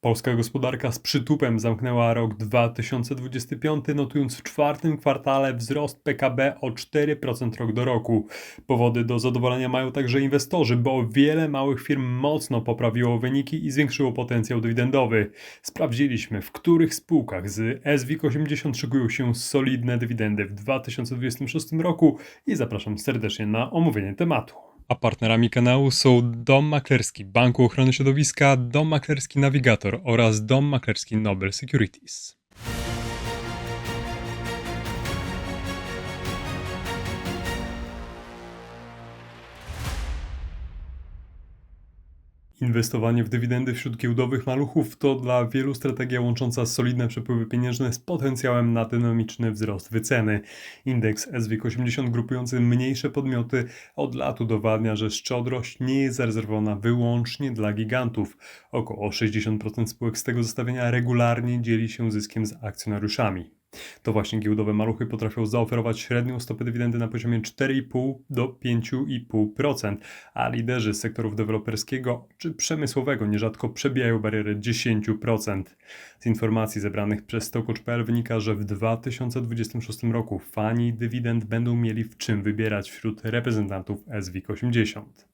Polska gospodarka z przytupem zamknęła rok 2025, notując w czwartym kwartale wzrost PKB o 4% rok do roku. Powody do zadowolenia mają także inwestorzy, bo wiele małych firm mocno poprawiło wyniki i zwiększyło potencjał dywidendowy. Sprawdziliśmy, w których spółkach z SWIG 80 szykują się solidne dywidendy w 2026 roku i zapraszam serdecznie na omówienie tematu. A partnerami kanału są Dom Maklerski Banku Ochrony Środowiska, Dom Maklerski Navigator oraz Dom Maklerski Nobel Securities. Inwestowanie w dywidendy wśród giełdowych maluchów to dla wielu strategia łącząca solidne przepływy pieniężne z potencjałem na dynamiczny wzrost wyceny. Indeks SWIG 80 grupujący mniejsze podmioty od lat udowadnia, że szczodrość nie jest zarezerwowana wyłącznie dla gigantów. Około 60% spółek z tego zestawienia regularnie dzieli się zyskiem z akcjonariuszami. To właśnie giełdowe maluchy potrafią zaoferować średnią stopę dywidendy na poziomie 4,5 do 5,5%, a liderzy sektorów deweloperskiego czy przemysłowego nierzadko przebijają barierę 10%. Z informacji zebranych przez Stokocz.pl wynika, że w 2026 roku fani dywidend będą mieli w czym wybierać wśród reprezentantów SWIG 80.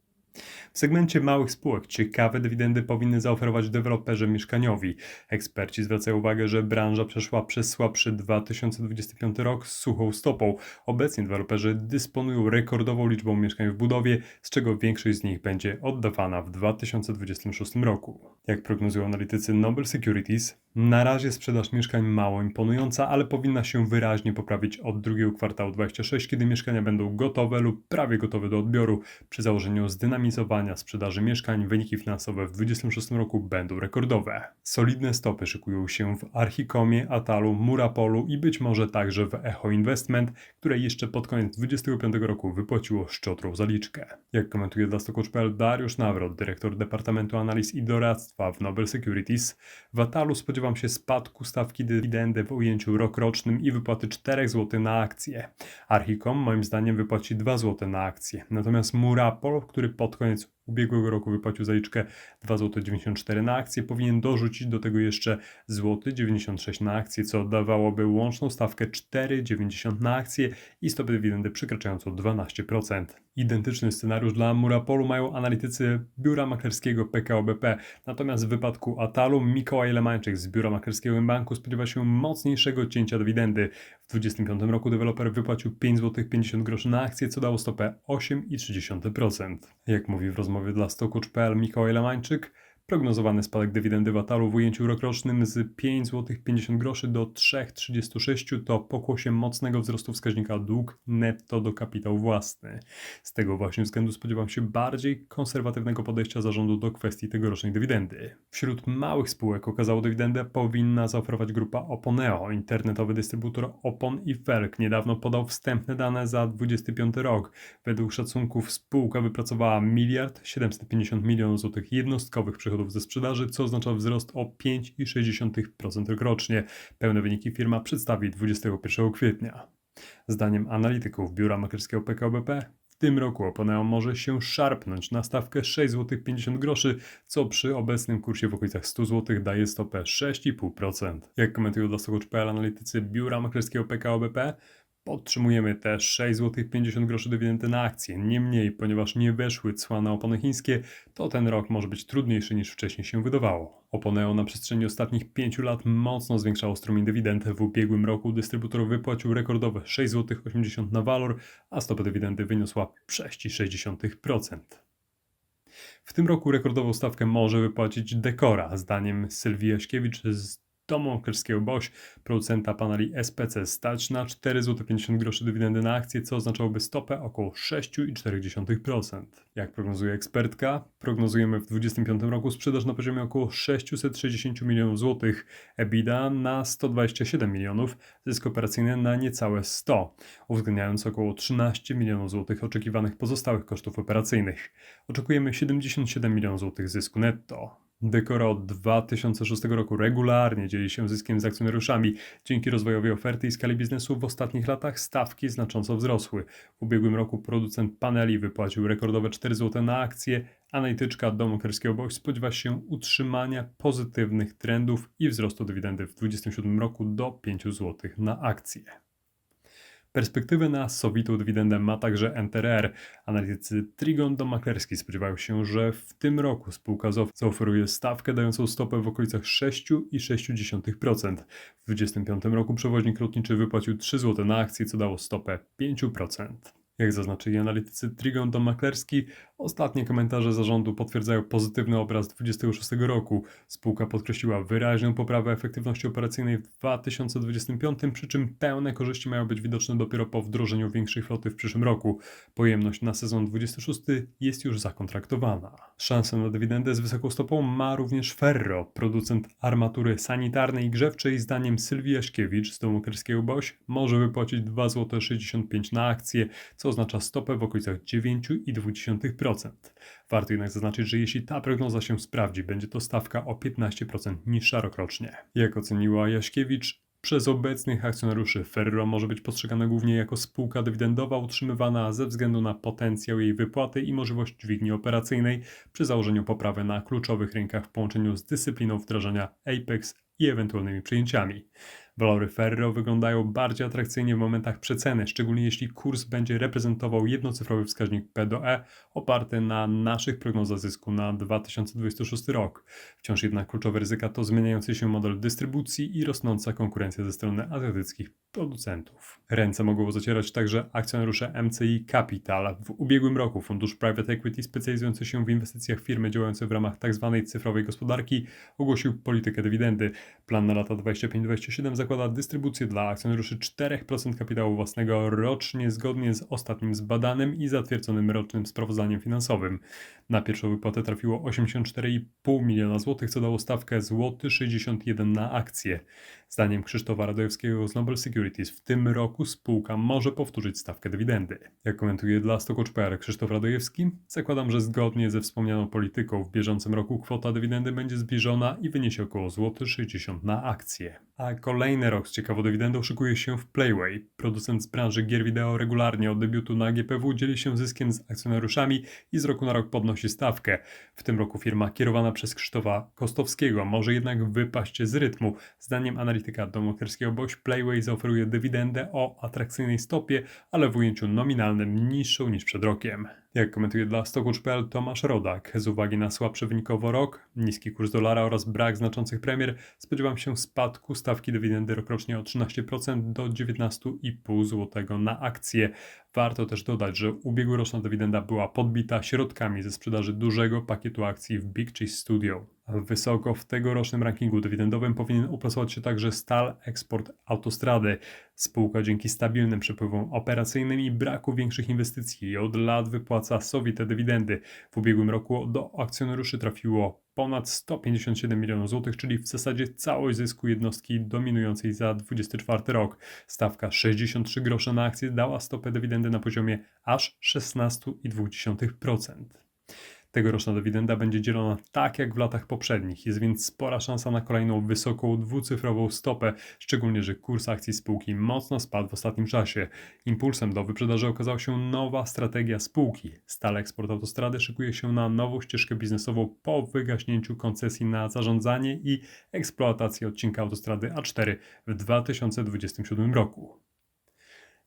W segmencie małych spółek ciekawe dywidendy powinny zaoferować deweloperzy mieszkaniowi. Eksperci zwracają uwagę, że branża przeszła przez słabszy 2025 rok z suchą stopą. Obecnie deweloperzy dysponują rekordową liczbą mieszkań w budowie, z czego większość z nich będzie oddawana w 2026 roku. Jak prognozują analitycy Nobel Securities, na razie sprzedaż mieszkań mało imponująca, ale powinna się wyraźnie poprawić od drugiego kwartału 26, kiedy mieszkania będą gotowe lub prawie gotowe do odbioru. Przy założeniu zdynamizowania sprzedaży mieszkań wyniki finansowe w 2026 roku będą rekordowe. Solidne stopy szykują się w Archikomie, Atalu, Murapolu i być może także w Echo Investment, które jeszcze pod koniec 2025 roku wypłaciło szczotrą zaliczkę. Jak komentuje dla Stockwatch.pl Dariusz Nawrot, dyrektor Departamentu Analiz i Doradztwa w Nobel Securities, w Atalu spodziewa spodziewam się spadku stawki dywidendy w ujęciu rokrocznym i wypłaty 4 zł na akcję. Archicom moim zdaniem wypłaci 2 zł na akcję. Natomiast Murapol, który pod koniec ubiegłego roku wypłacił zaliczkę 2,94 zł na akcję, powinien dorzucić do tego jeszcze złoty 96 na akcję, co dawałoby łączną stawkę 4,90 na akcję i stopę dywidendy przekraczającą 12%. Identyczny scenariusz dla Murapolu mają analitycy biura maklerskiego PKO BP, natomiast w wypadku Atalu Mikołaj Lemańczyk z biura maklerskiego banku spodziewa się mocniejszego cięcia dywidendy. W 2025 roku deweloper wypłacił 5,50 zł na akcję, co dało stopę 8,3%. Jak mówi w rozmowie dla Stokocz.pl Mikołaj Lemańczyk, Prognozowany spadek dywidendy Watalu w ujęciu rokrocznym z 5,50 zł do 3,36 to pokłosie mocnego wzrostu wskaźnika dług netto do kapitał własny. Z tego właśnie względu spodziewam się bardziej konserwatywnego podejścia zarządu do kwestii tegorocznej dywidendy. Wśród małych spółek okazało dywidendę powinna zaoferować grupa Oponeo. Internetowy dystrybutor Opon i Felk niedawno podał wstępne dane za 2025 rok. Według szacunków spółka wypracowała miliard 750 milionów złotych jednostkowych przychodów przychodów ze sprzedaży, co oznacza wzrost o 5,6% rocznie. Pełne wyniki firma przedstawi 21 kwietnia. Zdaniem analityków biura maklerskiego PKBP w tym roku Oponeo może się szarpnąć na stawkę 6,50 zł, co przy obecnym kursie w okolicach 100 zł daje stopę 6,5%. Jak komentują dla Stockwatch.pl analitycy biura maklerskiego PKO BP, Podtrzymujemy też 6,50 zł dywidendy na akcję. Niemniej, ponieważ nie weszły cła na opony chińskie, to ten rok może być trudniejszy niż wcześniej się wydawało. Oponeo na przestrzeni ostatnich 5 lat mocno zwiększało strumień dywidend. W ubiegłym roku dystrybutor wypłacił rekordowe 6,80 zł na walor, a stopa dywidendy wyniosła 6,6%. W tym roku rekordową stawkę może wypłacić Dekora. Zdaniem Sylwii Jaśkiewicz z domu maklerskiego BOŚ, producenta paneli SPC stać na 4,50 zł dywidendy na akcję, co oznaczałoby stopę około 6,4%. Jak prognozuje ekspertka, prognozujemy w 2025 roku sprzedaż na poziomie około 660 milionów złotych, EBITDA na 127 milionów, zysk operacyjny na niecałe 100, uwzględniając około 13 milionów złotych oczekiwanych pozostałych kosztów operacyjnych. Oczekujemy 77 milionów złotych zysku netto. Dekora od 2006 roku regularnie dzieli się zyskiem z akcjonariuszami. Dzięki rozwojowi oferty i skali biznesu w ostatnich latach stawki znacząco wzrosły. W ubiegłym roku producent paneli wypłacił rekordowe 4 zł na akcję, analityczka domu kerskiego Boś spodziewa się utrzymania pozytywnych trendów i wzrostu dywidendy w 2027 roku do 5 zł na akcję. Perspektywę na sowitą dywidendę ma także NTRR. Analitycy Trigon do Maklerski spodziewają się, że w tym roku spółka zaoferuje stawkę dającą stopę w okolicach 6,6%. W 2025 roku przewoźnik lotniczy wypłacił 3 zł na akcję, co dało stopę 5%. Jak zaznaczyli analitycy Trigon Maklerski, ostatnie komentarze zarządu potwierdzają pozytywny obraz 2026 roku. Spółka podkreśliła wyraźną poprawę efektywności operacyjnej w 2025, przy czym pełne korzyści mają być widoczne dopiero po wdrożeniu większej floty w przyszłym roku. Pojemność na sezon 26 jest już zakontraktowana. Szansę na dywidendę z wysoką stopą ma również Ferro, producent armatury sanitarnej i grzewczej. Zdaniem Sylwii Jaśkiewicz z domu kerskiego Boś może wypłacić 2,65 zł na akcję, co oznacza stopę w okolicach 9,2%. Warto jednak zaznaczyć, że jeśli ta prognoza się sprawdzi, będzie to stawka o 15% niższa rokrocznie. Jak oceniła Jaśkiewicz, przez obecnych akcjonariuszy Ferro może być postrzegana głównie jako spółka dywidendowa utrzymywana ze względu na potencjał jej wypłaty i możliwość dźwigni operacyjnej przy założeniu poprawy na kluczowych rynkach w połączeniu z dyscypliną wdrażania Apex i ewentualnymi przyjęciami. Walory Ferro wyglądają bardziej atrakcyjnie w momentach przeceny, szczególnie jeśli kurs będzie reprezentował jednocyfrowy wskaźnik P do E oparty na naszych prognozach zysku na 2026 rok. Wciąż jednak kluczowe ryzyka to zmieniający się model dystrybucji i rosnąca konkurencja ze strony azjatyckich producentów. Ręce mogą zacierać także akcjonariusze MCI Capital. W ubiegłym roku fundusz Private Equity specjalizujący się w inwestycjach firmy działające w ramach tzw. Tak cyfrowej gospodarki ogłosił politykę dywidendy. Plan na lata 25-27 zakłada dystrybucję dla akcjonariuszy 4% kapitału własnego rocznie zgodnie z ostatnim zbadanym i zatwierdzonym rocznym sprawozdaniem finansowym. Na pierwszą wypłatę trafiło 84,5 miliona złotych, co dało stawkę złoty 61 na akcję. Zdaniem Krzysztofa Radojewskiego z Nobel Securities w tym roku spółka może powtórzyć stawkę dywidendy. Jak komentuje dla Stokocz.pl Krzysztof Radojewski, zakładam, że zgodnie ze wspomnianą polityką w bieżącym roku kwota dywidendy będzie zbliżona i wyniesie około złoty 60 na akcję. A kolejny z ciekawą dywidendą szykuje się w Playway. Producent z branży gier wideo regularnie od debiutu na GPW dzieli się zyskiem z akcjonariuszami i z roku na rok podnosi stawkę. W tym roku firma kierowana przez Krzysztofa Kostowskiego może jednak wypaść z rytmu. Zdaniem analityka domokerskiego Boś Playway zaoferuje dywidendę o atrakcyjnej stopie, ale w ujęciu nominalnym niższą niż przed rokiem. Jak komentuje dla Stockwatch.pl Tomasz Rodak, z uwagi na słabszy wynikowo rok, niski kurs dolara oraz brak znaczących premier, spodziewam się spadku stawki dywidendy rokrocznie o 13% do 19,5 zł na akcję. Warto też dodać, że ubiegłoroczna dywidenda była podbita środkami ze sprzedaży dużego pakietu akcji w Big Cheese Studio. Wysoko w tegorocznym rankingu dywidendowym powinien uplasować się także Stal Export Autostrady. Spółka dzięki stabilnym przepływom operacyjnym i braku większych inwestycji od lat wypłaca sowite dywidendy. W ubiegłym roku do akcjonariuszy trafiło ponad 157 milionów złotych, czyli w zasadzie całość zysku jednostki dominującej za 24 rok. Stawka 63 grosze na akcję dała stopę dywidendy na poziomie aż 16,2%. Tegoroczna dywidenda będzie dzielona tak jak w latach poprzednich, jest więc spora szansa na kolejną wysoką dwucyfrową stopę, szczególnie, że kurs akcji spółki mocno spadł w ostatnim czasie. Impulsem do wyprzedaży okazała się nowa strategia spółki. Stale Eksport Autostrady szykuje się na nową ścieżkę biznesową po wygaśnięciu koncesji na zarządzanie i eksploatację odcinka autostrady A4 w 2027 roku.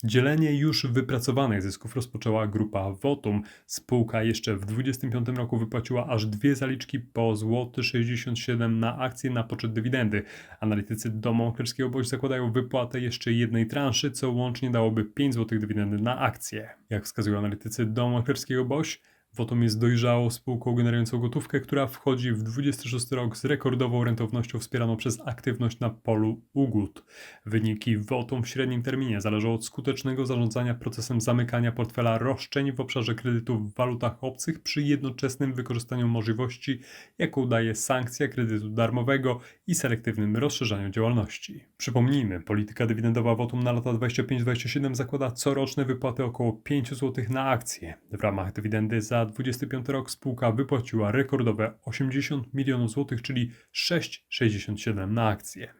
Dzielenie już wypracowanych zysków rozpoczęła grupa Votum. Spółka jeszcze w 2025 roku wypłaciła aż dwie zaliczki po złoty 67 na akcje na poczet dywidendy. Analitycy domu maklerskiego Boś zakładają wypłatę jeszcze jednej transzy, co łącznie dałoby 5 zł dywidendy na akcje. Jak wskazują analitycy domu maklerskiego Boś, Votom jest dojrzałą spółką generującą gotówkę, która wchodzi w 26 rok z rekordową rentownością wspieraną przez aktywność na polu ugód. Wyniki Votom w średnim terminie zależą od skutecznego zarządzania procesem zamykania portfela roszczeń w obszarze kredytów w walutach obcych przy jednoczesnym wykorzystaniu możliwości, jaką daje sankcja kredytu darmowego i selektywnym rozszerzaniu działalności. Przypomnijmy, polityka dywidendowa Votum na lata 25-27 zakłada coroczne wypłaty około 5 zł na akcję. W ramach dywidendy za 2025 rok spółka wypłaciła rekordowe 80 milionów złotych, czyli 6,67 na akcję.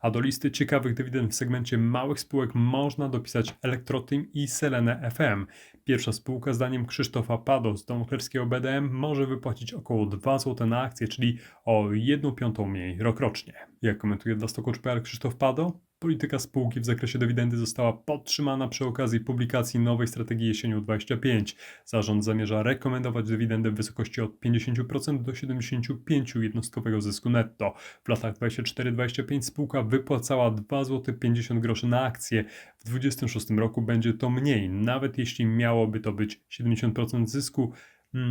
A do listy ciekawych dywidend w segmencie małych spółek można dopisać Elektrotim i Selenę FM. Pierwsza spółka, zdaniem Krzysztofa Pado z domu klerskiego BDM, może wypłacić około 2 zł na akcję, czyli o 1 piątą mniej rokrocznie. Jak komentuje dla Stokocz.pl Krzysztof Pado, polityka spółki w zakresie dywidendy została podtrzymana przy okazji publikacji nowej strategii jesienią 25. Zarząd zamierza rekomendować dywidendę w wysokości od 50% do 75% jednostkowego zysku netto. W latach 24-25 spółka wypłacała 2,50 zł na akcję. W 2026 roku będzie to mniej, nawet jeśli miałoby to być 70% zysku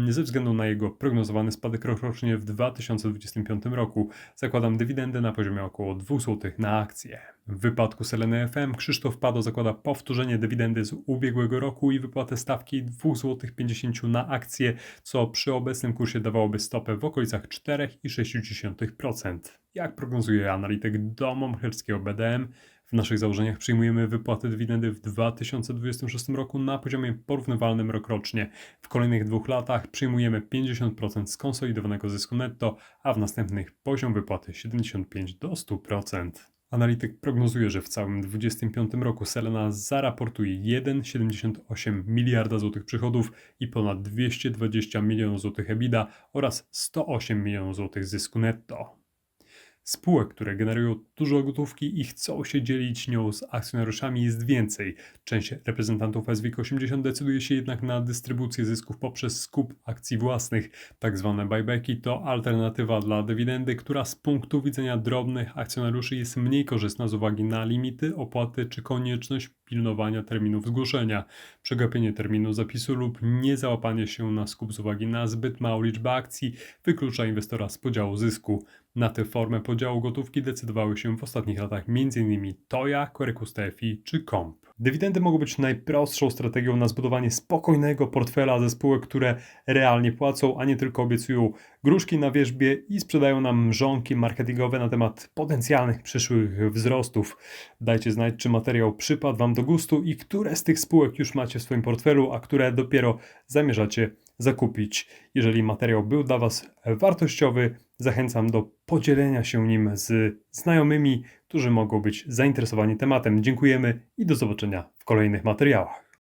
ze względu na jego prognozowany spadek rokrocznie w 2025 roku. Zakładam dywidendę na poziomie około 2 zł na akcję. W wypadku Seleny FM Krzysztof Pado zakłada powtórzenie dywidendy z ubiegłego roku i wypłatę stawki 2,50 zł na akcję, co przy obecnym kursie dawałoby stopę w okolicach 4,6%. Jak prognozuje analityk domu maklerskiego BDM, w naszych założeniach przyjmujemy wypłatę dywidendy w 2026 roku na poziomie porównywalnym rokrocznie. W kolejnych dwóch latach przyjmujemy 50% skonsolidowanego zysku netto, a w następnych poziom wypłaty 75 do 100%. Analityk prognozuje, że w całym 2025 roku Selena zaraportuje 1,78 miliarda złotych przychodów i ponad 220 milionów złotych EBITDA oraz 108 milionów złotych zysku netto. Spółek, które generują dużo gotówki i chcą się dzielić nią z akcjonariuszami jest więcej. Część reprezentantów SWIG 80 decyduje się jednak na dystrybucję zysków poprzez skup akcji własnych. Tak zwane buybacki to alternatywa dla dywidendy, która z punktu widzenia drobnych akcjonariuszy jest mniej korzystna z uwagi na limity, opłaty czy konieczność pilnowania terminów zgłoszenia. Przegapienie terminu zapisu lub niezałapanie się na skup z uwagi na zbyt małą liczbę akcji wyklucza inwestora z podziału zysku. Na tę formę podziału gotówki decydowały się w ostatnich latach m.in. Toya, Quercus TFI czy Comp. Dywidendy mogą być najprostszą strategią na zbudowanie spokojnego portfela ze spółek, które realnie płacą, a nie tylko obiecują gruszki na wierzbie i sprzedają nam mrzonki marketingowe na temat potencjalnych przyszłych wzrostów. Dajcie znać, czy materiał przypadł Wam do gustu i które z tych spółek już macie w swoim portfelu, a które dopiero zamierzacie zakupić. Jeżeli materiał był dla Was wartościowy, zachęcam do podzielenia się nim z znajomymi, którzy mogą być zainteresowani tematem. Dziękujemy i do zobaczenia w kolejnych materiałach.